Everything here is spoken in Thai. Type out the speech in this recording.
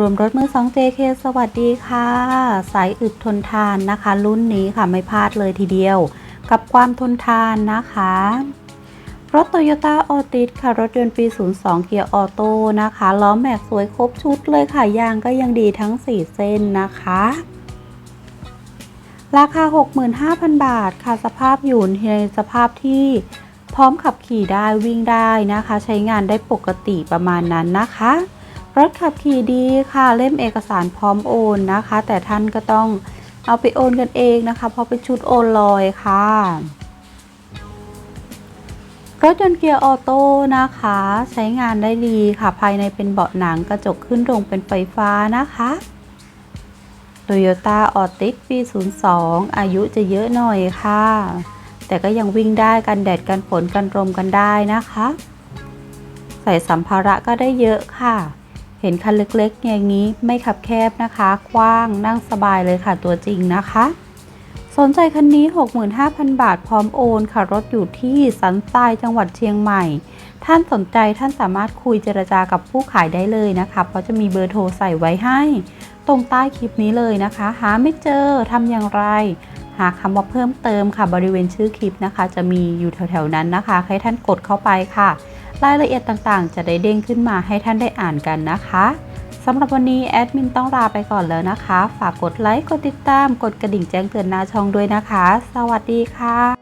รวมรถมือ 2 JK สวัสดีค่ะ สายอึดทนทานนะคะ รุ่นนี้ค่ะไม่พลาดเลยทีเดียว กับความทนทานนะคะ รถ Toyota a l t i s ค่ะ รถยนต์ปี 02 เกียร์ออโต้นะคะล้อแม็กสวยครบชุดเลยค่ะ ยางก็ยังดีทั้ง 4 เส้นนะคะ ราคา 65,000 บาทค่ะสภาพอยู่ในสภาพที่พร้อมขับขี่ได้วิ่งได้นะคะ ใช้งานได้ปกติประมาณนั้นนะคะ รถขับขี่ดีค่ะเล่มเอกสารพร้อมโอนนะคะ แต่ท่านก็ต้องเอาไปโอนกันเองนะคะ เพราะเป็นชุดโอนลอยค่ะ รถยนต์เกียร์ออโต้นะคะ ใช้งานได้ดีค่ะ ภายในเป็นเบาะหนังกระจกขึ้นลงเป็นไฟฟ้านะคะ Toyota a l t i s ปี 02 อายุจะเยอะหน่อยค่ะ แต่ก็ยังวิ่งได้กันแดดกันฝนกันลมกันได้นะคะ ใส่สัมภาระก็ได้เยอะค่ะ เห็นคันเล็กๆ อย่างนี้ไม่ขับแคบนะคะ กว้างนั่งสบายเลยค่ะตัวจริงนะคะ สนใจคันนี้ 65,000 บาทพร้อมโอนค่ะ รถอยู่ที่สันทรายจังหวัดเชียงใหม่ ท่านสนใจท่านสามารถคุยเจรจากับผู้ขายได้เลยนะคะ เพราะจะมีเบอร์โทรใส่ไว้ให้ ตรงใต้คลิปนี้เลยนะคะ หาไม่เจอทำอย่างไร หาคำว่าเพิ่มเติมค่ะบริเวณชื่อคลิปนะคะ จะมีอยู่แถวๆนั้นนะคะ ให้ท่านกดเข้าไปค่ะ รายละเอียดต่างๆ จะได้เด้งขึ้นมาให้ท่านได้อ่านกันนะคะสำหรับวันนี้แอดมินต้องลาไปก่อนแล้วนะคะ ฝากกดไลค์ กดติดตาม กดกระดิ่งแจ้งเตือนหน้าช่องด้วยนะคะ สวัสดีค่ะ